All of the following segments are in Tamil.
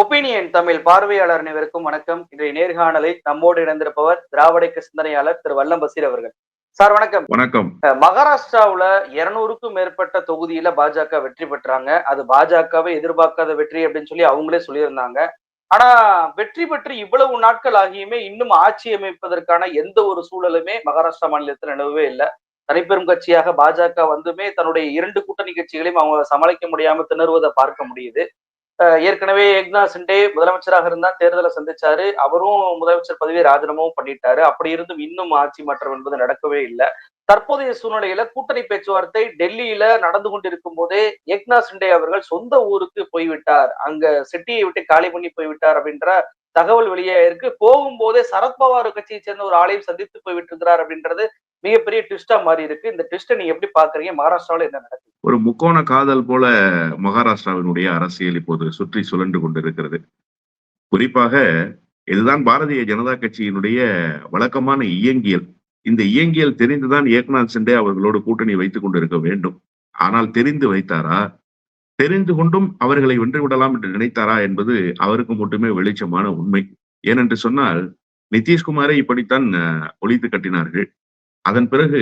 ஒப்பீனியன் தமிழ் பார்வையாளர் அனைவருக்கும் வணக்கம். இன்றைய நேர்காணலில் நம்மோடு இணைந்திருப்பவர் திராவிடக்க சிந்தனையாளர் திரு வல்லம் பசீர் அவர்கள். சார் வணக்கம். வணக்கம். மகாராஷ்டிராவுல இருநூறுக்கும் மேற்பட்ட தொகுதியில பாஜக வெற்றி பெற்றாங்க. அது பாஜகவை எதிர்பார்க்காத வெற்றி அப்படின்னு சொல்லி அவங்களே சொல்லியிருந்தாங்க. ஆனா வெற்றி பெற்று இவ்வளவு நாட்கள் ஆகியுமே இன்னும் ஆட்சி அமைப்பதற்கான எந்த ஒரு சூழலுமே மகாராஷ்டிரா மாநிலத்தில் நிலவவே இல்லை. தனிப்பெரும் கட்சியாக பாஜக வந்துமே தன்னுடைய இரண்டு கூட்டணி கட்சிகளையும் அவங்க சமாளிக்க முடியாம திணறுவதை பார்க்க முடியுது. ஏற்கனவே ஏக்நாத் சிண்டே முதலமைச்சராக இருந்தா தேர்தலை சந்திச்சாரு. அவரும் முதலமைச்சர் பதவியை ராஜினாமாவும் பண்ணிட்டாரு. அப்படி இருந்தும் இன்னும் ஆட்சி மாற்றம் என்பது நடக்கவே இல்லை. தற்போதைய சூழ்நிலையில கூட்டணி பேச்சுவார்த்தை டெல்லியில நடந்து கொண்டிருக்கும் போதே ஏக்நாத் சிண்டே அவர்கள் சொந்த ஊருக்கு போய்விட்டார். அங்க சிட்டியை விட்டு காலி பண்ணி போய்விட்டார் அப்படின்ற தகவல் வெளியே இருக்கு. போகும்போதே சரத்பவார் கட்சியை சேர்ந்த ஒரு ஆளையும் சந்தித்து போய்விட்டு இருக்கிறார் அப்படின்றது மிகப்பெரிய ட்விஸ்டா மாறி இருக்கு. இந்த ட்விஸ்ட நீங்க எப்படி பாக்குறீங்க? மகாராஷ்டிராவில் என்ன நடக்குது? ஒரு முக்கோண காதல் போல மகாராஷ்டிராவினுடைய அரசியல் இப்போது சுற்றி சுழன்று கொண்டிருக்கிறது. குறிப்பாக இதுதான் பாரதிய ஜனதா கட்சியினுடைய வழக்கமான இயங்கியல். இந்த இயங்கியல் தெரிந்துதான் ஏக்நாத் சிண்டே அவர்களோடு கூட்டணி வைத்துக் கொண்டிருக்க வேண்டும். ஆனால் தெரிந்து வைத்தாரா? தெரிந்து கொண்டும் அவர்களை வென்றுவிடலாம் என்று நினைத்தாரா என்பது அவருக்கு மட்டுமே வெளிச்சமான உண்மை. ஏனென்று சொன்னால் நிதிஷ்குமாரை இப்படித்தான் ஒழித்து கட்டினார்கள். அதன் பிறகு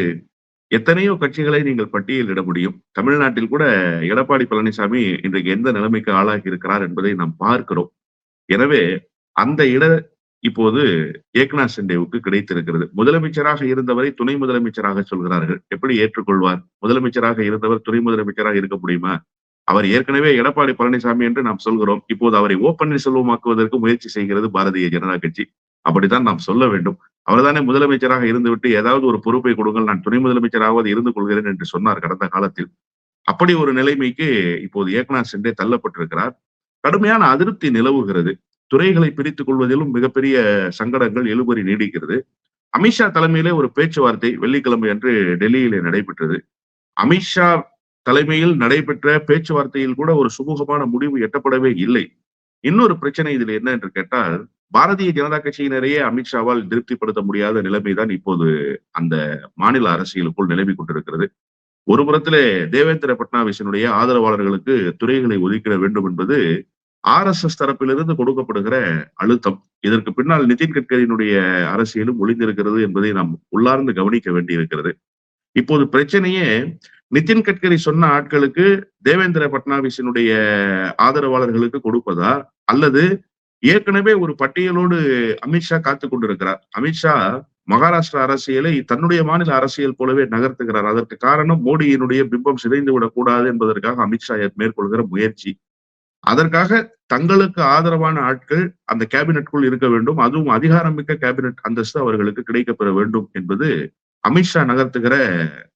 எத்தனையோ கட்சிகளை நீங்கள் பட்டியலிட முடியும். தமிழ்நாட்டில் கூட எடப்பாடி பழனிசாமி இன்றைக்கு எந்த நிலைமைக்கு ஆளாகி இருக்கிறார் என்பதை நாம் பார்க்கிறோம். எனவே அந்த இட இப்போது ஏக்நாத் சிண்டேவுக்கு கிடைத்திருக்கிறது. முதலமைச்சராக இருந்தவரை துணை முதலமைச்சராக சொல்கிறார்கள். எப்படி ஏற்றுக்கொள்வார்? முதலமைச்சராக இருந்தவர் துணை முதலமைச்சராக இருக்க முடியுமா? அவர் ஏற்கனவே எடப்பாடி பழனிசாமி என்று நாம் சொல்கிறோம். இப்போது அவரை ஓ பன்னீர்செல்வமாக்குவதற்கு முயற்சி செய்கிறது பாரதிய ஜனதா கட்சி. அப்படித்தான் நாம் சொல்ல வேண்டும். அவர்தானே முதலமைச்சராக இருந்துவிட்டு ஏதாவது ஒரு பொறுப்பை கொடுங்கள் நான் துணை முதலமைச்சராவது இருந்து கொள்கிறேன் என்று சொன்னார் கடந்த காலத்தில். அப்படி ஒரு நிலைமைக்கு இப்போது ஏக்நாத் சிண்டே தள்ளப்பட்டிருக்கிறார். கடுமையான அதிருப்தி நிலவுகிறது. துறைகளை பிரித்துக் கொள்வதிலும் மிகப்பெரிய சங்கடங்கள் எழுபறி நீடிக்கிறது. அமித்ஷா தலைமையிலே ஒரு பேச்சுவார்த்தை வெள்ளிக்கிழமை அன்று டெல்லியிலே நடைபெற்றது. அமித்ஷா தலைமையில் நடைபெற்ற பேச்சுவார்த்தையில் கூட ஒரு சுமூகமான முடிவு எட்டப்படவே இல்லை. இன்னொரு பிரச்சனை இதுல என்ன என்று கேட்டால் பாரதிய ஜனதா கட்சியினரையே அமித்ஷாவால் திருப்திப்படுத்த முடியாத நிலைமைதான் இப்போது அந்த மாநில அரசியலுக்குள் நிலவி கொண்டிருக்கிறது. ஒரு புறத்திலே தேவேந்திர பட்னாவிசனுடைய ஆதரவாளர்களுக்கு துறைகளை ஒதுக்கிட வேண்டும் என்பது ஆர் எஸ் எஸ் தரப்பிலிருந்து கொடுக்கப்படுகிற அழுத்தம். இதற்கு பின்னால் நிதின் கட்கரியினுடைய அரசியலும் ஒளிந்திருக்கிறது என்பதை நாம் உள்ளார்ந்து கவனிக்க வேண்டியிருக்கிறது. இப்போது பிரச்சனையே நிதின் கட்கரி சொன்ன ஆட்களுக்கு தேவேந்திர பட்னாவிஸினுடைய ஆதரவாளர்களுக்கு கொடுப்பதா? அல்லது ஏற்கனவே ஒரு பட்டியலோடு அமித்ஷா காத்து கொண்டிருக்கிறார். அமித்ஷா மகாராஷ்டிரா அரசியலை தன்னுடைய மாநில அரசியல் போலவே நகர்த்துகிறார். அதற்கு காரணம் மோடியினுடைய பிம்பம் சிதைந்து விடக்கூடாது என்பதற்காக அமித்ஷா மேற்கொள்கிற முயற்சி. அதற்காக தங்களுக்கு ஆதரவான ஆட்கள் அந்த கேபினெட்டுக்குள் இருக்க வேண்டும். அதுவும் அதிகாரம் மிக்க கேபினெட் அந்தஸ்து அவர்களுக்கு கிடைக்கப்பெற வேண்டும் என்பது அமித்ஷா நகர்த்துகிற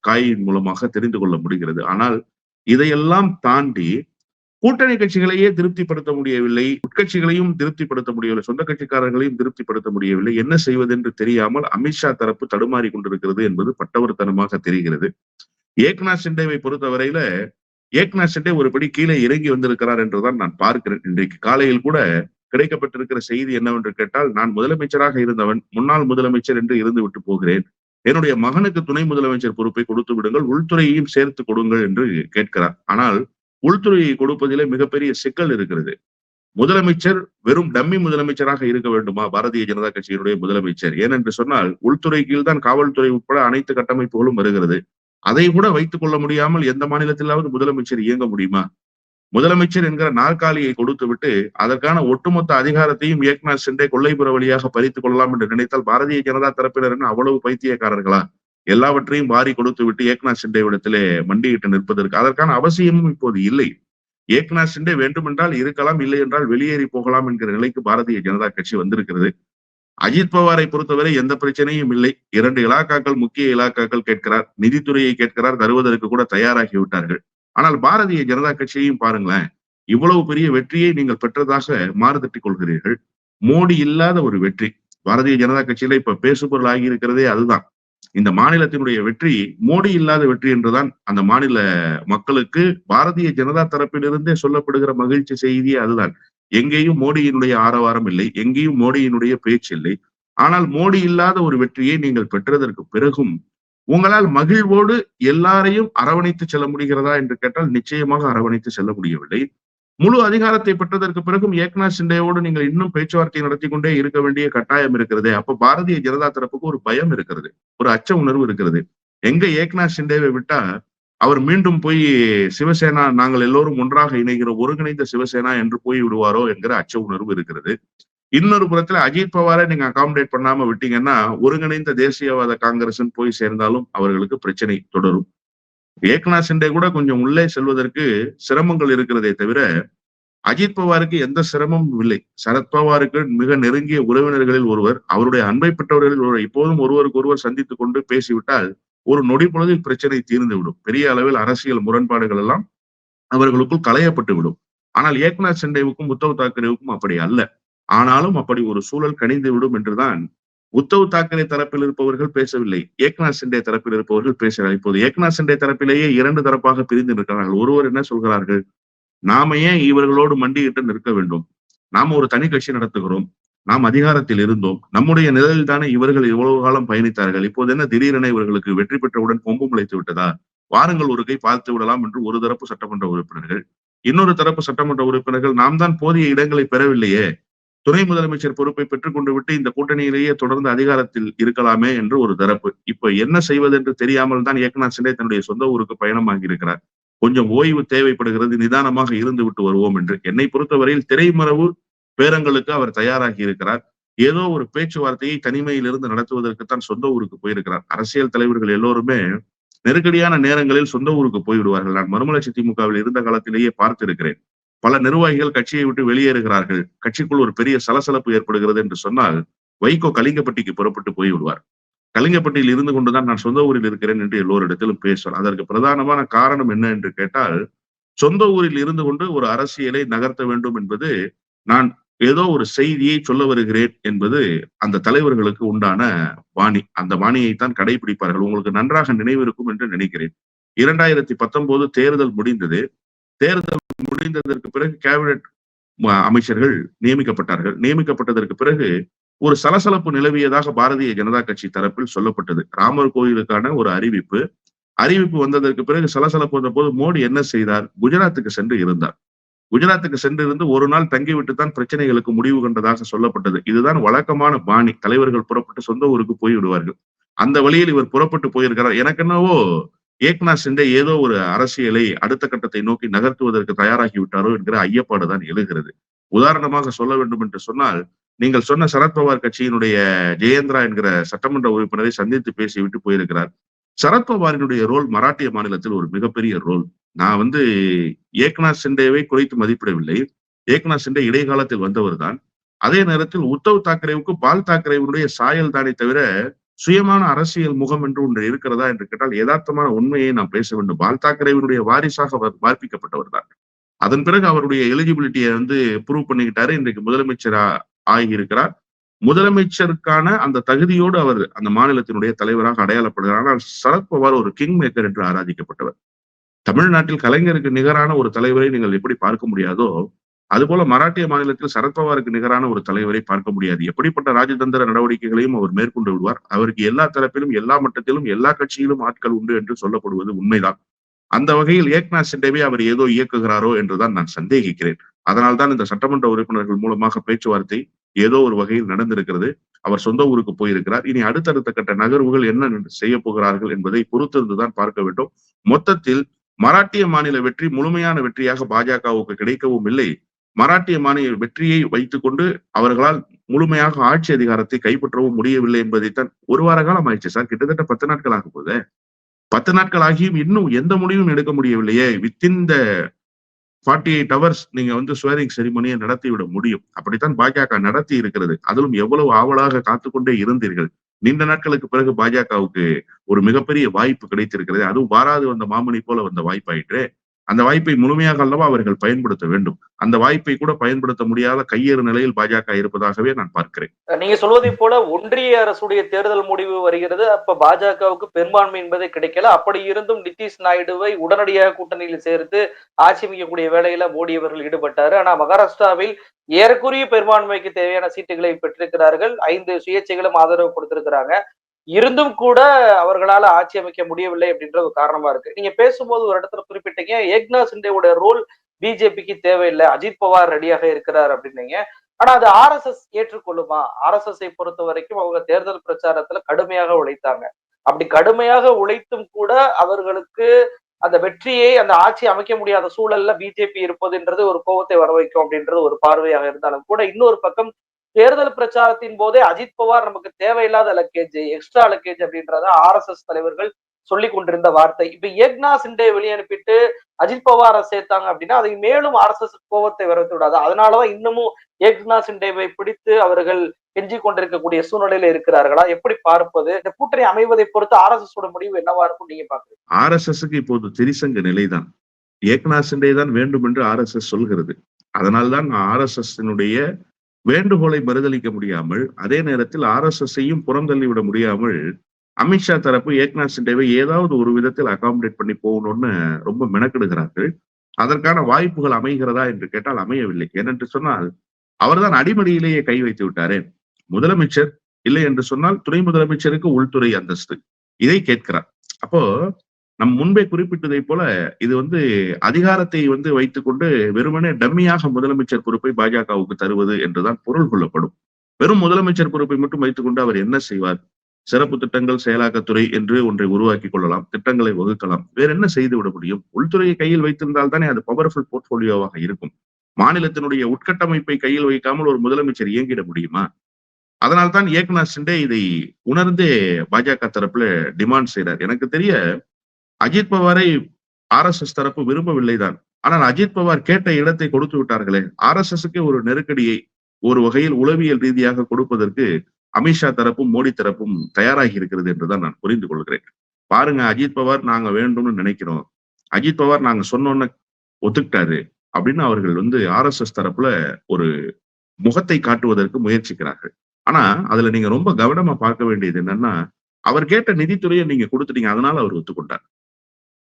காயின் மூலமாக தெரிந்து கொள்ள முடிகிறது. ஆனால் இதையெல்லாம் தாண்டி கூட்டணி கட்சிகளையே திருப்திப்படுத்த முடியவில்லை உட்கட்சிகளையும் திருப்திப்படுத்த முடியவில்லை சொந்த கட்சிக்காரர்களையும் திருப்திப்படுத்த முடியவில்லை. என்ன செய்வது என்று தெரியாமல் அமித்ஷா தரப்பு தடுமாறி கொண்டிருக்கிறது என்பது பட்டவர்த்தனமாக தெரிகிறது. ஏக்நாத் சிண்டேவை பொறுத்தவரையில ஏக்நாத் சிண்டே ஒருபடி கீழே இறங்கி வந்திருக்கிறார் என்றுதான் நான் பார்க்கிறேன். இன்றைக்கு காலையில் கூட கிடைக்கப்பட்டிருக்கிற செய்தி என்னவென்று கேட்டால் நான் முதலமைச்சராக இருந்தவன் முன்னாள் முதலமைச்சர் என்று இருந்து விட்டு போகிறேன். என்னுடைய மகனுக்கு துணை முதலமைச்சர் பொறுப்பை கொடுத்து விடுங்கள் உள்துறையையும் சேர்த்து கொடுங்கள் என்று கேட்கிறார். ஆனால் உள்துறையை கொடுப்பதிலே மிகப்பெரிய சிக்கல் இருக்கிறது. முதலமைச்சர் வெறும் டம்மி முதலமைச்சராக இருக்க வேண்டுமா? பாரதிய ஜனதா கட்சியினுடைய முதலமைச்சர். ஏனென்று சொன்னால் உள்துறை கீழ் தான் காவல்துறை உட்பட அனைத்து கட்டமைப்புகளும் வருகிறது. அதை கூட வைத்துக் கொள்ள முடியாமல் எந்த மாநிலத்திலாவது முதலமைச்சர் இயங்க முடியுமா? முதலமைச்சர் என்கிற நாற்காலியை கொடுத்து விட்டு அதற்கான ஒட்டுமொத்த அதிகாரத்தையும் ஏக்நாத் சிண்டே கொள்ளைப்புற வழியாக பறித்துக் கொள்ளலாம் என்று நினைத்தால் பாரதிய ஜனதா தரப்பினர் அவ்வளவு பைத்தியக்காரர்களா? எல்லாவற்றையும் வாரி கொடுத்து விட்டு ஏக்நாத் சிண்டேவிடத்திலே மண்டியிட்டு நிற்பதற்கு அதற்கான அவசியமும் இப்போது இல்லை. ஏக்நாத் சிண்டே வேண்டுமென்றால் இருக்கலாம் இல்லை என்றால் வெளியேறி போகலாம் என்கிற நிலைக்கு பாரதிய ஜனதா கட்சி வந்திருக்கிறது. அஜித் பவாரை பொறுத்தவரை எந்த பிரச்சனையும் இல்லை. இரண்டு இலாக்காக்கள் முக்கிய இலாக்காக்கள் கேட்கிறார் நிதித்துறையை கேட்கிறார் தருவதற்கு கூட தயாராகி விட்டார்கள். ஆனால் பாரதிய ஜனதா கட்சியையும் பாருங்களேன் இவ்வளவு பெரிய வெற்றியை நீங்கள் பெற்றதாக மாறுதட்டிக் கொள்கிறீர்கள். மோடி இல்லாத ஒரு வெற்றி. பாரதிய ஜனதா கட்சியில இப்ப பேசுபொருள் ஆகியிருக்கிறதே அதுதான். இந்த மாநிலத்தினுடைய வெற்றி மோடி இல்லாத வெற்றி என்றுதான் அந்த மாநில மக்களுக்கு பாரதிய ஜனதா தரப்பிலிருந்தே சொல்லப்படுகிற மகிழ்ச்சி செய்தியே அதுதான். எங்கேயும் மோடியினுடைய ஆரவாரம் இல்லை எங்கேயும் மோடியினுடைய பேச்சு இல்லை. ஆனால் மோடி இல்லாத ஒரு வெற்றியை நீங்கள் பெற்றதற்கு பிறகும் உங்களால் மகிழ்வோடு எல்லாரையும் அரவணைத்து செல்ல முடிகிறதா என்று கேட்டால் நிச்சயமாக அரவணைத்து செல்ல முடியவில்லை. முழு அதிகாரத்தை பெற்றதற்கு பிறகும் ஏக்நாத் சிண்டேவோடு நீங்கள் இன்னும் பேச்சுவார்த்தை நடத்தி கொண்டே இருக்க வேண்டிய கட்டாயம் இருக்கிறது. அப்ப பாரதிய ஜனதா தரப்புக்கு ஒரு பயம் இருக்கிறது. ஒரு அச்ச உணர்வு இருக்கிறது. எங்க ஏக்நாத் சிண்டேவை விட்டா அவர் மீண்டும் போய் சிவசேனா நாங்கள் எல்லோரும் ஒன்றாக இணைகிற ஒருங்கிணைந்த சிவசேனா என்று போய் விடுவாரோ என்கிற அச்ச உணர்வு இருக்கிறது. இன்னொரு புறத்துல அஜித் பவாரை நீங்க அகாமடேட் பண்ணாம விட்டீங்கன்னா ஒருங்கிணைந்த தேசியவாத காங்கிரஸ் போய் சேர்ந்தாலும் அவர்களுக்கு பிரச்சனை தொடரும். ஏக்நாத் சிண்டே கூட கொஞ்சம் உள்ளே செல்வதற்கு சிரமங்கள் இருக்கிறதே தவிர அஜித் பவாருக்கு எந்த சிரமமும் இல்லை. சரத்பவாருக்கு மிக நெருங்கிய உறவினர்களில் ஒருவர் அவருடைய அன்பை பெற்றவர்களில் ஒருவர் இப்போதும் ஒருவருக்கு ஒருவர் சந்தித்துக் கொண்டு பேசிவிட்டால் ஒரு நொடி பொழுதில் பிரச்சனை தீர்ந்து விடும் பெரிய அளவில் அரசியல் முரண்பாடுகள் எல்லாம் அவர்களுக்குள் களையப்பட்டு விடும் ஆனால் ஏக்நாத் சிண்டேவுக்கும் உத்தவ் தாக்கரேவுக்கும் அப்படி அல்ல. ஆனாலும் அப்படி ஒரு சூழல் கணிந்து விடும் என்றுதான் உத்தவ் தாக்கரே தரப்பில் இருப்பவர்கள் பேசவில்லை. ஏக்நாத் சிண்டே தரப்பில் இருப்பவர்கள் பேசுகிறார் இப்போது ஏக்நாத் சிண்டே தரப்பிலேயே இரண்டு தரப்பாக பிரிந்து நிற்கிறார்கள். ஒருவர் என்ன சொல்கிறார்கள்? நாம ஏன் இவர்களோடு மண்டியிட்டு நிற்க வேண்டும்? நாம ஒரு தனி கட்சி நடத்துகிறோம். நாம் அதிகாரத்தில் இருந்தோம். நம்முடைய நிழலில் தானே இவர்கள் இவ்வளவு காலம் பயணித்தார்கள். இப்போது என்ன? திடீரென இவர்களுக்கு வெற்றி பெற்றவுடன் கொம்பு முளைத்து விட்டதா? வாருங்கள் ஒரு கை பார்த்து விடலாம் என்று ஒரு தரப்பு சட்டமன்ற உறுப்பினர்கள். இன்னொரு தரப்பு சட்டமன்ற உறுப்பினர்கள் நாம் தான் போதிய இடங்களை பெறவில்லையே. துணை முதலமைச்சர் பொறுப்பை பெற்றுக்கொண்டு விட்டு இந்த கூட்டணியிலேயே தொடர்ந்து அதிகாரத்தில் இருக்கலாமே என்று ஒரு தரப்பு. இப்ப என்ன செய்வது என்று தெரியாமல் தான் ஏக்நாத் சிண்டே தன்னுடைய சொந்த ஊருக்கு பயணமாகி இருக்கிறார் கொஞ்சம் ஓய்வு தேவைப்படுகிறது நிதானமாக இருந்து விட்டு வருவோம் என்று. என்னை பொறுத்தவரையில் திரைமறைவு பேரங்களுக்கு அவர் தயாராகி இருக்கிறார். ஏதோ ஒரு பேச்சுவார்த்தையை தனிமையிலிருந்து நடத்துவதற்குத்தான் சொந்த ஊருக்கு போயிருக்கிறார். அரசியல் தலைவர்கள் எல்லோருமே நெருக்கடியான நேரங்களில் சொந்த ஊருக்கு போய்விடுவார்கள். நான் மறுமலர்ச்சி திமுகவில் இருந்த காலத்திலேயே பார்த்திருக்கிறேன். பல நிர்வாகிகள் கட்சியை விட்டு வெளியேறுகிறார்கள். கட்சிக்குள் ஒரு பெரிய சலசலப்பு ஏற்படுகிறது என்று சொன்னால் வைகோ கலிங்கப்பட்டிக்கு புறப்பட்டு போய்விடுவார். கலிங்கப்பட்டியில் இருந்து கொண்டுதான் நான் சொந்த ஊரில் இருக்கிறேன் என்று எல்லோரிடத்திலும் பேசுவார். அதற்கு பிரதானமான காரணம் என்ன என்று கேட்டால் சொந்த ஊரில் இருந்து கொண்டு ஒரு அரசியலை நகர்த்த வேண்டும் என்பது நான் ஏதோ ஒரு செய்தியை சொல்ல வருகிறேன் என்பது அந்த தலைவர்களுக்கு உண்டான வாணி. அந்த வாணியைத்தான் கடைபிடிப்பார்கள். உங்களுக்கு நன்றாக நினைவிருக்கும் என்று நினைக்கிறேன். இரண்டாயிரத்தி பத்தொன்பது தேர்தல் முடிந்தது. தேர்தல் முடிந்ததற்கு பிறகு கேபினட் அமைச்சர்கள் நியமிக்கப்பட்டார்கள். நியமிக்கப்பட்டதற்கு பிறகு ஒரு சலசலப்பு நிலவியதாக பாரதிய ஜனதா கட்சி தரப்பில் சொல்லப்பட்டது. ராமர் கோயிலுக்கான ஒரு அறிவிப்பு. அறிவிப்பு வந்ததற்கு பிறகு சலசலப்பு வந்த போது மோடி என்ன செய்தார்? குஜராத்துக்கு சென்று இருந்தார். குஜராத்துக்கு சென்றிருந்து ஒரு நாள் தங்கிவிட்டு தான் பிரச்சனைகளுக்கு முடிவு கண்டதாக சொல்லப்பட்டது. இதுதான் வழக்கமான பாணி. தலைவர்கள் புறப்பட்டு சொந்த ஊருக்கு போய் விடுவார்கள் அந்த வழியில் இவர் புறப்பட்டு போயிருக்கிறார். எனக்கு என்னவோ ஏக்நாத் சிண்டே ஏதோ ஒரு அரசியலை அடுத்த கட்டத்தை நோக்கி நகர்த்துவதற்கு தயாராகி விட்டாரோ என்கிற ஐயப்பாடு தான் எழுகிறது. உதாரணமாக சொல்ல வேண்டும் என்று சொன்னால் நீங்கள் சொன்ன சரத்பவார் கட்சியினுடைய ஜெயேந்திரா என்கிற சட்டமன்ற உறுப்பினரை சந்தித்து பேசிவிட்டு போயிருக்கிறார். சரத்பவாரினுடைய ரோல் மராட்டிய மாநிலத்தில் ஒரு மிகப்பெரிய ரோல். நான் வந்து ஏக்நாத் சிண்டேவை குறைத்து மதிப்பிடவில்லை. ஏக்நாத் சிண்டே இடைக்காலத்தில் வந்தவர் தான். அதே நேரத்தில் உத்தவ் தாக்கரேவுக்கு பால் தாக்கரேவனுடைய சாயல் தானே தவிர சுயமான அரசியல் முகம் என்று ஒன்று இருக்கிறதா என்று கேட்டால் யதார்த்தமான உண்மையை நாம் பேச வேண்டும். பால் தாக்கரேவினுடைய வாரிசாக அவர் பார்ப்பிக்கப்பட்டவர் தான். அதன் பிறகு அவருடைய எலிஜிபிலிட்டியை வந்து ப்ரூவ் பண்ணிக்கிட்டாரு. இன்றைக்கு முதலமைச்சரா ஆகியிருக்கிறார். முதலமைச்சருக்கான அந்த தகுதியோடு அவர் அந்த மாநிலத்தினுடைய தலைவராக அடையாளப்படுகிறார். ஆனால் சரத்பவார் ஒரு கிங் மேக்கர் என்று ஆராதிக்கப்பட்டவர். தமிழ்நாட்டில் கலைஞருக்கு நிகரான ஒரு தலைவரை நீங்கள் எப்படி பார்க்க முடியாதோ அதுபோல மராட்டிய மாநிலத்தில் சரத்பவாருக்கு நிகரான ஒரு தலைவரை பார்க்க முடியாது. எப்படிப்பட்ட ராஜதந்திர நடவடிக்கைகளையும் அவர் மேற்கொண்டு விடுவார். அவருக்கு எல்லா தரப்பிலும் எல்லா மட்டத்திலும் எல்லா கட்சியிலும் ஆட்கள் உண்டு என்று சொல்லப்படுவது உண்மைதான். அந்த வகையில் ஏக்நாத் சிண்டேவை அவர் ஏதோ இயக்குகிறாரோ என்றுதான் நான் சந்தேகிக்கிறேன். அதனால்தான் இந்த சட்டமன்ற உறுப்பினர்கள் மூலமாக பேச்சுவார்த்தை ஏதோ ஒரு வகையில் நடந்திருக்கிறது. அவர் சொந்த ஊருக்கு போயிருக்கிறார். இனி அடுத்தடுத்த கட்ட நகர்வுகள் என்ன செய்ய போகிறார்கள் என்பதை பொறுத்திருந்துதான் பார்க்க வேண்டும். மொத்தத்தில் மராட்டிய மாநில வெற்றி முழுமையான வெற்றியாக பாஜகவுக்கு கிடைக்கவும் இல்லை. மராட்டிய மாநில வெற்றியை வைத்துக் கொண்டு அவர்களால் முழுமையாக ஆட்சி அதிகாரத்தை கைப்பற்றவும் முடியவில்லை என்பதைத்தான் ஒரு வார காலம் ஆயிடுச்சு சார். கிட்டத்தட்ட பத்து நாட்கள் ஆகும் போது பத்து நாட்கள் ஆகியும் இன்னும் எந்த முடிவும் எடுக்க முடியவில்லையே. Within the forty eight hours நீங்க வந்து ஸ்வேரிங் செரிமனியை நடத்திவிட முடியும். அப்படித்தான் பாஜக நடத்தி இருக்கிறது. அதிலும் எவ்வளவு ஆவலாக காத்துக்கொண்டே இருந்தீர்கள். நீண்ட நாட்களுக்கு பிறகு பாஜகவுக்கு ஒரு மிகப்பெரிய வாய்ப்பு கிடைத்திருக்கிறது. அதுவும் வாராது வந்த மாமணி போல வந்த வாய்ப்பாயிற்று. அந்த வாய்ப்பை முழுமையாக அல்லவா அவர்கள் பயன்படுத்த வேண்டும். அந்த வாய்ப்பை கூட பயன்படுத்த முடியாத கையேறு நிலையில் பாஜக இருப்பதாகவே நான் பார்க்கிறேன். நீங்க சொல்வதை போல ஒன்றிய அரசுடைய தேர்தல் முடிவு வருகிறது. அப்ப பாஜகவுக்கு பெரும்பான்மை என்பதே கிடைக்கல. அப்படி இருந்தும் நிதிஷ் நாயுடுவை உடனடியாக கூட்டணியில் சேர்த்து ஆட்சி அமைக்கக்கூடிய வேலையில மோடி அவர்கள் ஈடுபட்டாரு. ஆனா மகாராஷ்டிராவில் ஏறக்குறைய பெரும்பான்மைக்கு தேவையான சீட்டுகளை பெற்றிருக்கிறார்கள். ஐந்து சுயேட்சைகளும் ஆதரவு கொடுத்திருக்கிறாங்க. இருந்தும் கூட அவர்களால ஆட்சி அமைக்க முடியவில்லை அப்படின்ற ஒரு காரணமா இருக்கு. நீங்க பேசும்போது ஒரு இடத்துல குறிப்பிட்டீங்க ஏக்னா சிண்டேவோட ரோல் பிஜேபிக்கு தேவையில்லை. அஜித் பவார் ரெடியாக இருக்கிறார் அப்படின்னீங்க. ஆனா அது ஆர்எஸ்எஸ் ஏற்றுக்கொள்ளுமா? ஆர்எஸ்எஸ் பொறுத்த வரைக்கும் அவங்க தேர்தல் பிரச்சாரத்துல கடுமையாக உழைத்தாங்க. அப்படி கடுமையாக உழைத்தும் கூட அவர்களுக்கு அந்த வெற்றியை அந்த ஆட்சி அமைக்க முடியாத சூழல்ல பிஜேபி இருப்பதுன்றது ஒரு கோபத்தை வர வைக்கும் அப்படின்றது ஒரு பார்வையாக இருந்தாலும் கூட இன்னொரு பக்கம் தேர்தல் பிரச்சாரத்தின் போதே அஜித் பவார் நமக்கு தேவையில்லாத லக்கேஜ் எக்ஸ்ட்ரா லக்கேஜ் அப்படின்றத ஆர்எஸ்எஸ் தலைவர்கள் சொல்லி கொண்டிருந்த வார்த்தை. இப்ப ஏக்னா சிண்டே வெளியனுப்பிட்டு அஜித் பவாரை சேர்த்தாங்க அப்படின்னா அதை மேலும் ஆர்எஸ்எஸ் கோபத்தை வரத்து விடாது. அதனாலதான் இன்னமும் ஏக்னா சிண்டேவை பிடித்து அவர்கள் கெஞ்சி கொண்டிருக்கக்கூடிய சூழ்நிலையில இருக்கிறார்களா? எப்படி பார்ப்பது? இந்த கூட்டணி அமைவதை பொறுத்து ஆர்எஸ்எஸ் எஸ் முடிவு என்னவா இருக்கும் நீங்க பாக்குறீங்க ஆர் எஸ் எஸ்க்கு இப்போது திரிசங்க நிலைதான். ஏக்னா சிண்டே தான் வேண்டும் என்று ஆர் எஸ் எஸ் சொல்கிறது. அதனால்தான் ஆர் எஸ் எஸ் வேண்டுகோளை மறுதளிக்க முடியாமல் அதே நேரத்தில் ஆர் எஸ் எஸ்ஸையும் புறந்தள்ளி விட முடியாமல் அமித்ஷா தரப்பு ஏக்நாத் சிண்டேவை ஏதாவது ஒரு விதத்தில் அகாமடேட் பண்ணி போகணும்னு ரொம்ப மெனக்கெடுகிறார்கள் அதற்கான வாய்ப்புகள் அமைகிறதா என்று கேட்டால் அமையவில்லை. ஏனென்று சொன்னால் அவர்தான் அடிமடியிலேயே கை வைத்து விட்டாரே. முதலமைச்சர் இல்லை என்று சொன்னால் துணை முதலமைச்சருக்கு உள்துறை அந்தஸ்து. இதை கேட்கிறார். அப்போ நம் முன்பே குறிப்பிட்டதை போல இது வந்து அதிகாரத்தை வந்து வைத்துக்கொண்டு வெறுமனே டம்மியாக முதலமைச்சர் பொறுப்பை பாஜகவுக்கு தருவது என்றுதான் பொருள் கொள்ளப்படும். வெறும் முதலமைச்சர் பொறுப்பை மட்டும் வைத்துக்கொண்டு அவர் என்ன செய்வார்? சிறப்பு திட்டங்கள் செயலாக்கத்துறை என்று ஒன்றை உருவாக்கி கொள்ளலாம் திட்டங்களை வகுக்கலாம் வேற என்ன செய்து விட முடியும்? உள்துறையை கையில் வைத்திருந்தால் தானே அது பவர்ஃபுல் போர்ட்போலியோவாக இருக்கும். மாநிலத்தினுடைய உட்கட்டமைப்பை கையில் வைக்காமல் ஒரு முதலமைச்சர் இயங்கிட முடியுமா? அதனால்தான் ஏக்நாத் சிண்டே இதை உணர்ந்தே பாஜக தரப்புல டிமாண்ட் செய்றார். எனக்கு தெரிய அஜித் பவாரை ஆர் எஸ் எஸ் தரப்பு விரும்பவில்லைதான். ஆனால் அஜித் பவார் கேட்ட இடத்தை கொடுத்து விட்டார்களே. ஆர் எஸ் எஸ்க்கு ஒரு நெருக்கடியை ஒரு வகையில் உளவியல் ரீதியாக கொடுப்பதற்கு அமித்ஷா தரப்பும் மோடி தரப்பும் தயாராகி இருக்கிறது என்றுதான் நான் புரிந்து கொள்கிறேன். பாருங்க அஜித் பவார் நாங்க வேண்டும்னு நினைக்கிறோம். அஜித் பவார் நாங்க சொன்னோன்னு ஒத்துக்கிட்டாரு அப்படின்னு அவர்கள் வந்து ஆர் எஸ் எஸ் தரப்புல ஒரு முகத்தை காட்டுவதற்கு முயற்சிக்கிறார்கள். ஆனா அதுல நீங்க ரொம்ப கவனமா பார்க்க வேண்டியது என்னன்னா அவர் கேட்ட நிதித்துறையை நீங்க கொடுத்துட்டீங்க அதனால அவர் ஒத்துக்கொண்டார்.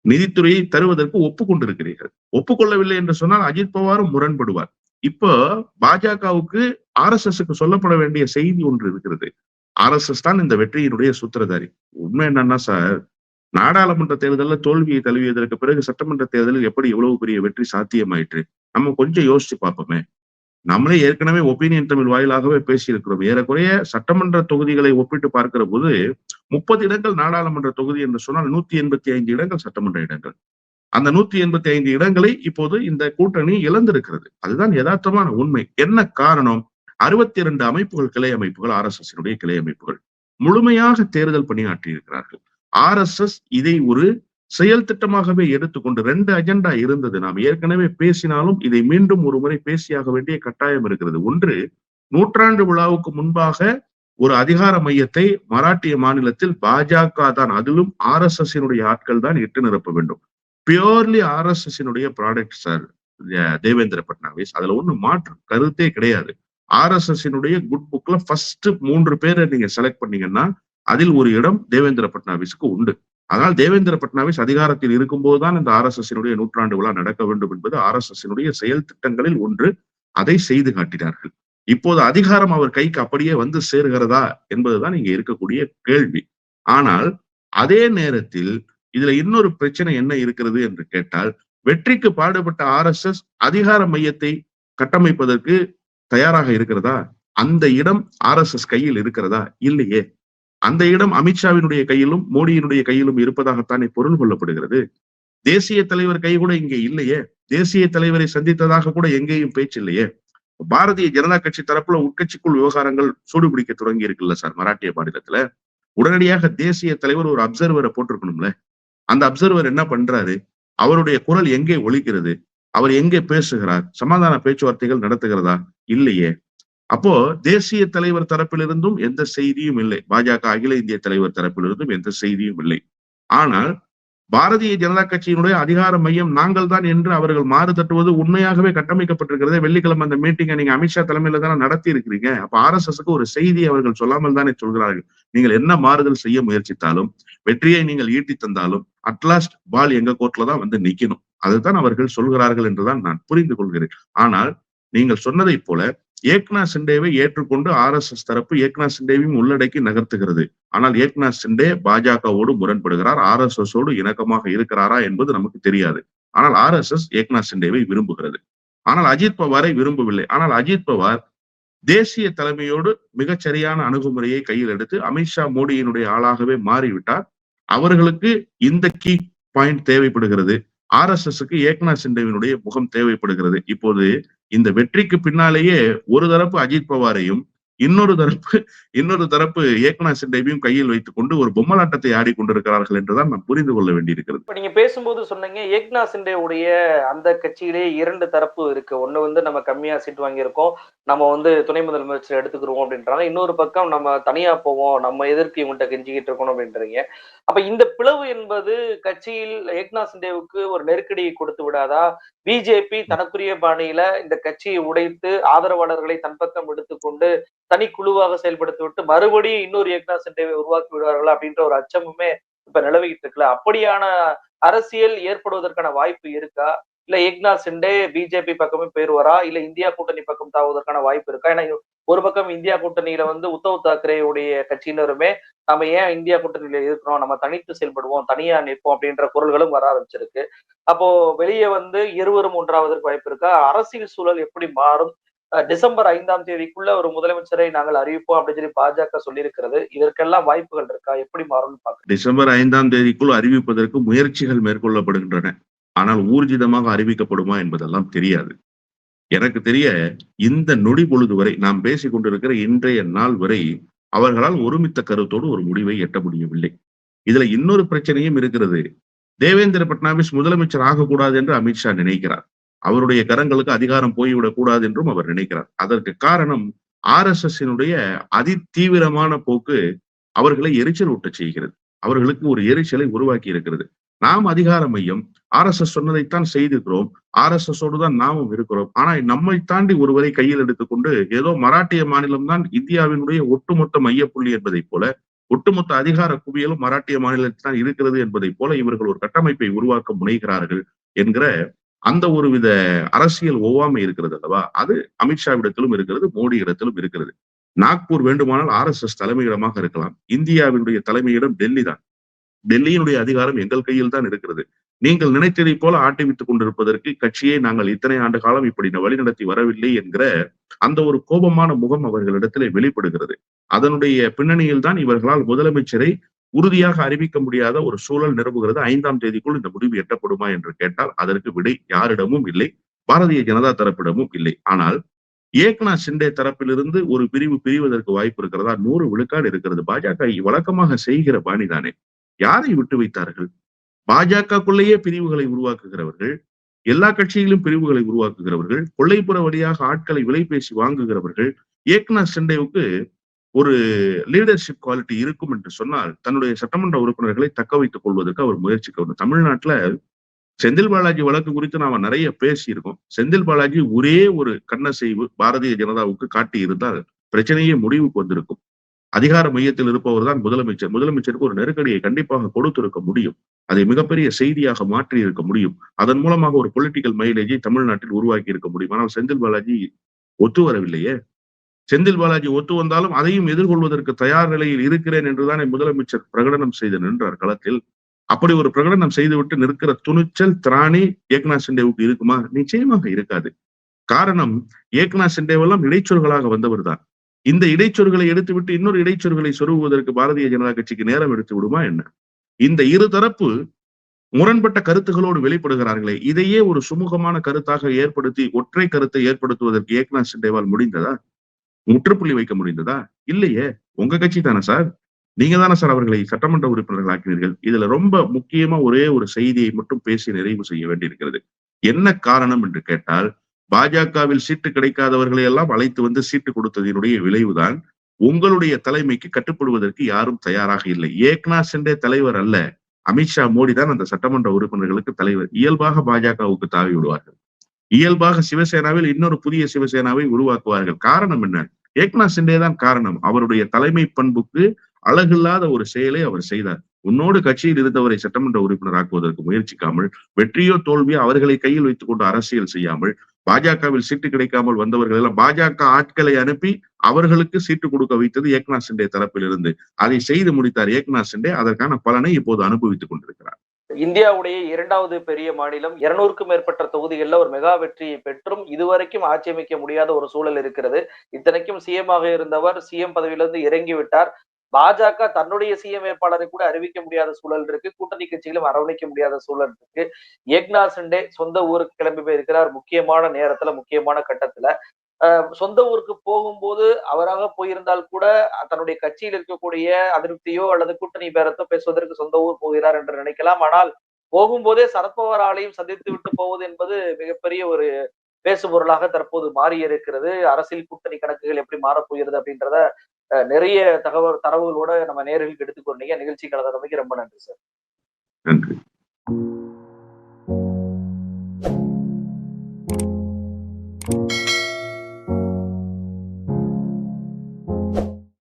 நிதித்துறையை தருவதற்கு ஒப்புக்கொண்டிருக்கிறீர்கள். ஒப்புக்கொள்ளவில்லை என்று சொன்னால் அஜித் பவாரும் முரண்படுவார். இப்போ பாஜகவுக்கு ஆர் எஸ் எஸ்க்கு சொல்லப்பட வேண்டிய செய்தி ஒன்று இருக்கிறது. ஆர் எஸ் எஸ் தான் இந்த வெற்றியினுடைய சூத்திரதாரி. உண்மை என்னன்னா சார் நாடாளுமன்ற தேர்தலில் தோல்வியை தழுவியதற்கு பிறகு சட்டமன்ற தேர்தலில் எப்படி எவ்வளவு பெரிய வெற்றி சாத்தியமாயிற்று? நம்ம கொஞ்சம் யோசிச்சு பார்ப்போமே. நம்மளே ஏற்கனவே ஒப்பீனியன் தமிழ் வாயிலாகவே பேசியிருக்கிறோம். ஏறக்குறைய சட்டமன்ற தொகுதிகளை ஒப்பிட்டு பார்க்கிற போது முப்பது இடங்கள் நாடாளுமன்ற தொகுதி என்று சொன்னால் நூத்தி எண்பத்தி ஐந்து இடங்கள் சட்டமன்ற இடங்கள். அந்த நூத்தி எண்பத்தி ஐந்து இடங்களை இப்போது இந்த கூட்டணி இழந்திருக்கிறது. அதுதான் யதார்த்தமான உண்மை. என்ன காரணம்? அறுபத்தி இரண்டு அமைப்புகள் கிளை அமைப்புகள் ஆர் எஸ் எஸ் கிளை அமைப்புகள் முழுமையாக தேர்தல் பணியாற்றி இருக்கிறார்கள் ஆர் எஸ் எஸ் இதை ஒரு செயல் திட்டமாகவே எடுத்துக்கொண்டு ரெண்டு அஜெண்டா இருந்தது. நாம் ஏற்கனவே பேசினாலும் இதை மீண்டும் ஒரு முறை பேசியாக வேண்டிய கட்டாயம் இருக்கிறது. ஒன்று நூற்றாண்டு விழாவுக்கு முன்பாக ஒரு அதிகார மையத்தை மராட்டிய மாநிலத்தில் பாஜக தான் அதிலும் ஆர் எஸ் எஸ் ஆட்கள் தான் இட்டு நிரப்ப வேண்டும். Purely R S S product sir Devendra Fadnavis. அதுல ஒண்ணு மாற்று கருத்தே கிடையாது. ஆர் எஸ் எஸ் குட் புக்ல ஃபர்ஸ்ட் மூன்று பேரை நீங்க செலக்ட் பண்ணீங்கன்னா அதில் ஒரு இடம் தேவேந்திர பட்னாவிஸ்க்கு உண்டு. அதனால் தேவேந்திர பட்னாவிஸ் அதிகாரத்தில் இருக்கும்போதுதான் இந்த ஆர் எஸ் எஸ் நூற்றாண்டு விழா நடக்க வேண்டும் என்பது ஆர் எஸ் எஸ் செயல் திட்டங்களில் ஒன்று அதை செய்து காட்டினார்கள். இப்போது அதிகாரம் அவர் கைக்கு அப்படியே வந்து சேர்கிறதா என்பதுதான் இங்க இருக்கக்கூடிய கேள்வி. ஆனால் அதே நேரத்தில் இதுல இன்னொரு பிரச்சனை என்ன இருக்கிறது என்று கேட்டால் வெற்றிக்கு பாடுபட்ட ஆர் எஸ் எஸ் அதிகார மையத்தை கட்டமைப்பதற்கு தயாராக இருக்கிறதா? அந்த இடம் ஆர் எஸ் எஸ் கையில் இருக்கிறதா? இல்லையே. அந்த இடம் அமித்ஷாவினுடைய கையிலும் மோடியினுடைய கையிலும் இருப்பதாகத்தானே பொருள் கொள்ளப்படுகிறது? தேசிய தலைவர் கை கூட இங்கே இல்லையே. தேசிய தலைவரை சந்தித்ததாக கூட எங்கேயும் பேச்சு இல்லையே. பாரதிய ஜனதா கட்சி தரப்புல உட்கட்சிக்குள் விவகாரங்கள் சூடுபிடிக்க தொடங்கி இருக்குல்ல சார் மராட்டிய மாநிலத்துல? உடனடியாக தேசிய தலைவர் ஒரு அப்சர்வரை போட்டிருக்கணும்ல? அந்த அப்சர்வர் என்ன பண்றாரு? அவருடைய குரல் எங்கே ஒழிக்கிறது அவர் எங்கே பேசுகிறார்? சமாதான பேச்சுவார்த்தைகள் நடத்துகிறதா? இல்லையே. அப்போ தேசிய தலைவர் தரப்பிலிருந்தும் எந்த செய்தியும் இல்லை. பாஜக அகில இந்திய தலைவர் தரப்பிலிருந்தும் எந்த செய்தியும் இல்லை. ஆனால் பாரதிய ஜனதா கட்சியினுடைய அதிகார மையம் நாங்கள் தான் என்று அவர்கள் மாறு தட்டுவது உண்மையாகவே கட்டமைக்கப்பட்டிருக்கிறது. வெள்ளிக்கிழமை அந்த மீட்டிங்கை நீங்க அமித்ஷா தலைமையில தானே நடத்தி இருக்கிறீங்க அப்ப ஆர் எஸ் எஸ்க்கு ஒரு செய்தி அவர்கள் சொல்லாமல் தானே சொல்கிறார்கள். நீங்கள் என்ன மாறுதல் செய்ய முயற்சித்தாலும் வெற்றியை நீங்கள் ஈட்டி தந்தாலும் அட்லாஸ்ட் பால் எங்க கோர்ட்ல தான் வந்து நிக்கணும். அதுதான் அவர்கள் சொல்கிறார்கள் என்றுதான் நான் புரிந்து கொள்கிறேன். ஆனால் நீங்கள் சொன்னதை போல ஏக்நாத் சிண்டேவை ஏற்றுக்கொண்டு ஆர் எஸ் எஸ் தரப்பு ஏக்னா சிண்டேவையும் உள்ளடக்கி நகர்த்துகிறது. ஆனால் ஏக்நாத் சிண்டே பாஜகவோடு முரண்படுகிறார் ஆர் எஸ் எஸ் ஓடு இணக்கமாக இருக்கிறாரா என்பது நமக்கு தெரியாது. ஆனால் ஆர் எஸ் எஸ் ஏக்நாத் சிண்டேவை விரும்புகிறது. ஆனால் அஜித் பவாரை விரும்பவில்லை. ஆனால் அஜித் பவார் தேசிய தலைமையோடு மிகச்சரியான அணுகுமுறையை கையில் எடுத்து அமித்ஷா மோடியினுடைய ஆளாகவே மாறிவிட்டார். அவர்களுக்கு இந்த கீ பாயிண்ட் தேவைப்படுகிறது. ஆர் எஸ் எஸ்க்கு ஏக்நாத் சிண்டேவினுடைய முகம் தேவைப்படுகிறது. இப்போது இந்த வெற்றிக்கு பின்னாலேயே ஒரு தரப்பு அஜித் பவாரையும் இன்னொரு தரப்பு இன்னொரு தரப்பு ஏக்நாத் சிண்டேவையும் கையில் வைத்துக் கொண்டு ஒரு பொம்மலாட்டத்தை ஆடிக்கொண்டிருக்கிறார்கள் என்றுதான் நாம் புரிந்து கொள்ள வேண்டியிருக்கிறது. இப்ப நீங்க பேசும்போது சொன்னீங்க ஏக்நாத் சிண்டேவுடைய அந்த கட்சியிலே இரண்டு தரப்பு இருக்கு. ஒண்ணு வந்து நம்ம கம்மியா சீட் வாங்கியிருக்கோம் நம்ம வந்து துணை முதலமைச்சர் எடுத்துக்கிறோம் அப்படின்றாங்க. இன்னொரு பக்கம் நம்ம தனியா போவோம் நம்ம எதிர்க்கு இவன்கிட்ட கெஞ்சிக்கிட்டு இருக்கணும் அப்படின்றீங்க. அப்ப இந்த பிளவு என்பது கட்சியில் ஏக்நாத் சிண்டேவுக்கு ஒரு நெருக்கடியை கொடுத்து விடாதா? பிஜேபி தனக்குரிய பாணியில இந்த கட்சியை உடைத்து ஆதரவாளர்களை தன் பக்கம் எடுத்துக்கொண்டு தனி குழுவாக செயல்படுத்தி விட்டு மறுபடியும் இன்னொரு ஏக்னா சிண்டேவை உருவாக்கி விடுவார்கள் அப்படின்ற ஒரு அச்சமுமே இப்ப நிலவிக்கிட்டு இருக்குல்ல? அப்படியான அரசியல் ஏற்படுவதற்கான வாய்ப்பு இருக்கா? இல்ல ஏக்நாத் சிண்டே பிஜேபி பக்கமே போயிருவாரா? இல்ல இந்தியா கூட்டணி பக்கம் தாவதற்கான வாய்ப்பு இருக்கா? ஏன்னா ஒரு பக்கம் இந்தியா கூட்டணியில வந்து உத்தவ் தாக்கரேவுடைய கட்சியினருமே நம்ம ஏன் இந்தியா கூட்டணியில இருக்கிறோம்? நம்ம தனித்து செயல்படுவோம் தனியா நிற்போம் அப்படின்ற குரல்களும் வர ஆரம்பிச்சிருக்கு. அப்போ வெளியே வந்து இருவரும் ஒன்றாவதற்கு வாய்ப்பு இருக்கா? அரசியல் சூழல் எப்படி மாறும்? அஹ் டிசம்பர் ஐந்தாம் தேதிக்குள்ள ஒரு முதலமைச்சரை நாங்கள் அறிவிப்போம் அப்படின்னு சொல்லி பாஜக சொல்லியிருக்கிறது. இதற்கெல்லாம் வாய்ப்புகள் இருக்கா? எப்படி மாறும்னு பார்க்க டிசம்பர் ஐந்தாம் தேதிக்குள் அறிவிப்பதற்கு முயற்சிகள் மேற்கொள்ளப்படுகின்றன. ஆனால் ஊர்ஜிதமாக அறிவிக்கப்படுமா என்பதெல்லாம் தெரியாது. எனக்கு தெரிய இந்த நொடி பொழுது வரை நாம் பேசிக் கொண்டிருக்கிற இன்றைய நாள் வரை அவர்களால் ஒருமித்த கருத்தோடு ஒரு முடிவை எட்ட முடியவில்லை. இதுல இன்னொரு பிரச்சனையும் இருக்கிறது. தேவேந்திர பட்னாவிஸ் முதலமைச்சர் ஆகக்கூடாது என்று அமித்ஷா நினைக்கிறார். அவருடைய கரங்களுக்கு அதிகாரம் போய்விடக் கூடாது என்றும் அவர் நினைக்கிறார். அதற்கு காரணம் ஆர் எஸ் எஸ் அதி தீவிரமான போக்கு அவர்களை எரிச்சல் ஊட்டச் செய்கிறது. அவர்களுக்கு ஒரு எரிச்சலை உருவாக்கி இருக்கிறது. நாம் அதிகார மையம் ஆர் எஸ் எஸ் சொன்னதைத்தான் செய்திருக்கிறோம். ஆர் எஸ் எஸ் தான் நாமும் இருக்கிறோம். ஆனா நம்மை தாண்டி ஒருவரை கையில் எடுத்துக்கொண்டு ஏதோ மராட்டிய மாநிலம் தான் இந்தியாவினுடைய ஒட்டுமொத்த மையப்புள்ளி என்பதைப் போல ஒட்டுமொத்த அதிகார குவியலும் மராட்டிய மாநிலத்தில் தான் இருக்கிறது என்பதைப் போல இவர்கள் ஒரு கட்டமைப்பை உருவாக்க முனைகிறார்கள் என்கிற அந்த ஒரு வித அரசியல் ஒவ்வாமை இருக்கிறது அல்லவா? அது அமித்ஷாவிடத்திலும் இருக்கிறது மோடி இடத்திலும் இருக்கிறது. நாக்பூர் வேண்டுமானால் ஆர் எஸ் எஸ் தலைமையிடமாக இருக்கலாம். இந்தியாவினுடைய தலைமையிடம் டெல்லி தான் டெல்லியினுடைய அதிகாரம் எங்கள் கையில் தான் இருக்கிறது. நீங்கள் நினைத்ததை போல ஆட்டிவித்துக் கொண்டிருப்பதற்கு கட்சியை நாங்கள் இத்தனை ஆண்டு காலம் இப்படி வழிநடத்தி வரவில்லை என்கிற அந்த ஒரு கோபமான முகம் அவர்களிடத்திலே வெளிப்படுகிறது. அதனுடைய பின்னணியில் தான் இவர்களால் முதலமைச்சரை உறுதியாக அறிவிக்க முடியாத ஒரு சூழல் நிரம்புகிறது ஐந்தாம் தேதிக்குள் இந்த முடிவு எட்டப்படுமா என்று கேட்டால் அதற்கு விடை யாரிடமும் இல்லை. பாரதிய ஜனதா தரப்பிடமும் இல்லை. ஆனால் ஏக்நாத் சிண்டே தரப்பிலிருந்து ஒரு பிரிவு பிரிவதற்கு வாய்ப்பு இருக்கிறதா? நூறு விழுக்காடு இருக்கிறது. பாஜக வழக்கமாக செய்கிற பாணிதானே. யாரை விட்டு வைத்தார்கள்? பாஜகக்குள்ளேயே பிரிவுகளை உருவாக்குகிறவர்கள் எல்லா கட்சியிலும் பிரிவுகளை உருவாக்குகிறவர்கள் கொள்ளைப்புற வழியாக ஆட்களை விலை பேசி வாங்குகிறவர்கள் ஏக்நாத் சிண்டேவுக்கு ஒரு லீடர்ஷிப் குவாலிட்டி இருக்கும் என்று சொன்னால் தன்னுடைய சட்டமன்ற உறுப்பினர்களை தக்க வைத்துக் கொள்வதற்கு அவர் முயற்சிக்க தமிழ்நாட்டுல செந்தில் பாலாஜி வழக்கு குறித்து நாம நிறைய பேசியிருக்கோம். செந்தில் பாலாஜி ஒரே ஒரு கண்ணசைவு பாரதிய ஜனதாவுக்கு காட்டி இருந்தால் பிரச்சனையே முடிவுக்கு வந்திருக்கும். அதிகார மையத்தில் இருப்பவர் தான் முதலமைச்சர். முதலமைச்சருக்கு ஒரு நெருக்கடியை கண்டிப்பாக கொடுத்திருக்க முடியும். அதை மிகப்பெரிய செய்தியாக மாற்றி இருக்க முடியும். அதன் மூலமாக ஒரு பொலிட்டிக்கல் மைலேஜை தமிழ்நாட்டில் உருவாக்கி இருக்க முடியும். ஆனால் செந்தில் பாலாஜி ஒத்து வரவில்லையே. செந்தில் பாலாஜி ஒத்து வந்தாலும் அதையும் எதிர்கொள்வதற்கு தயார் நிலையில் இருக்கிறேன் என்றுதானே முதலமைச்சர் பிரகடனம் செய்து நின்றார் களத்தில். அப்படி ஒரு பிரகடனம் செய்துவிட்டு நிற்கிற துணிச்சல் திராணி ஏக்நாத் சிண்டேவுக்கு இருக்குமா? நிச்சயமாக இருக்காது. காரணம் ஏக்நாத் சிண்டேவெல்லாம் இடைச்சொல்களாக வந்தவர் தான் இந்த இடைச்சொல்களை எடுத்துவிட்டு இன்னொரு இடைச்சொல்களை சொருகுவதற்கு பாரதிய ஜனதா கட்சிக்கு நேரம் எடுத்து விடுமா என்ன? இந்த இரு தரப்பு முரண்பட்ட கருத்துகளோடு வெளிப்படுகிறார்களே இதையே ஒரு சுமூகமான கருத்தாக ஏற்படுத்தி ஒற்றை கருத்தை ஏற்படுத்துவதற்கு ஏக்நாத் சிண்டேவால் முடிந்ததா? முற்றுப்புள்ளி வைக்க முடிந்ததா? இல்லையே உங்க கட்சி தானே சார்? நீங்க தானே சார் அவர்களை சட்டமன்ற உறுப்பினர்கள் ஆக்கினீர்கள். இதுல ரொம்ப முக்கியமா ஒரே ஒரு செய்தியை மட்டும் பேசி நிறைவு செய்ய வேண்டியிருக்கிறது. என்ன காரணம் என்று கேட்டால் பாஜகவில் சீட்டு கிடைக்காதவர்களை எல்லாம் அழைத்து வந்து சீட்டு கொடுத்ததினுடைய விளைவுதான் உங்களுடைய தலைமைக்கு கட்டுப்படுவதற்கு யாரும் தயாராக இல்லை. ஏக்நாத் சிண்டே தலைவர் அல்ல. அமித்ஷா மோடி தான் அந்த சட்டமன்ற உறுப்பினர்களுக்கு தலைவர். இயல்பாக பாஜகவுக்கு தாவி விடுவார்கள். இயல்பாக சிவசேனாவில் இன்னொரு புதிய சிவசேனாவை உருவாக்குவார்கள். காரணம் என்ன? ஏக்நாத் சிண்டே தான் காரணம். அவருடைய தலைமை பண்புக்கு அழகில்லாத ஒரு செயலை அவர் செய்தார். உன்னோடு கட்சியில் இருந்தவரை சட்டமன்ற உறுப்பினர் ஆக்குவதற்கு முயற்சிக்காமல் வெற்றியோ தோல்வியோ அவர்களை கையில் வைத்துக் கொண்டு அரசியல் செய்யாமல் பாஜகவில் சீட்டு கிடைக்காமல் வந்தவர்கள் எல்லாம் பாஜக ஆட்களை அனுப்பி அவர்களுக்கு சீட்டு கொடுக்க வைத்தது ஏக்நாத் சிண்டே தரப்பில் இருந்து அதை செய்து முடித்தார் ஏக்நாத் சிண்டே. அதற்கான பலனை இப்போது அனுபவித்துக் கொண்டிருக்கிறார். இந்தியாவுடைய இரண்டாவது பெரிய மாநிலம் இருநூறுக்கும் மேற்பட்ட தொகுதிகளில் ஒரு மெகா வெற்றியை பெற்றும் இதுவரைக்கும் ஆட்சி அமைக்க முடியாத ஒரு சூழல் இருக்கிறது. இத்தனைக்கும் சிஎம் ஆக இருந்தவர் சிஎம் பதவியிலிருந்து இறங்கி விட்டார் பாஜக தன்னுடைய சிஎம் வேட்பாளரை கூட அறிவிக்க முடியாத சூழல் இருக்கு. கூட்டணி கட்சிகளும் அரவணைக்க முடியாத சூழல் இருக்கு. ஏக்னா சிண்டே சொந்த ஊருக்கு கிளம்பி போயிருக்கிறார். முக்கியமான நேரத்துல முக்கியமான கட்டத்துல. அஹ் சொந்த ஊருக்கு போகும்போது அவராக போயிருந்தால் கூட தன்னுடைய கட்சியில் இருக்கக்கூடிய அதிருப்தியோ அல்லது கூட்டணி பேரத்தோ பேசுவதற்கு சொந்த ஊர் போகிறார் என்று நினைக்கலாம். ஆனால் போகும்போதே சரத்பவாராலையும் சந்தித்து விட்டு போவது என்பது மிகப்பெரிய ஒரு பேசுபொருளாக தற்போது மாறி இருக்கிறது அரசியல் கூட்டணி கணக்குகள் எப்படி மாறப்போகிறது அப்படின்றத நிறைய தகவல் தரவுகளோட நம்ம நேர்களுக்கு எடுத்துக்கொண்டீங்க. நிகழ்ச்சி கலந்தமைக்கு ரொம்ப நன்றி சார். நன்றி.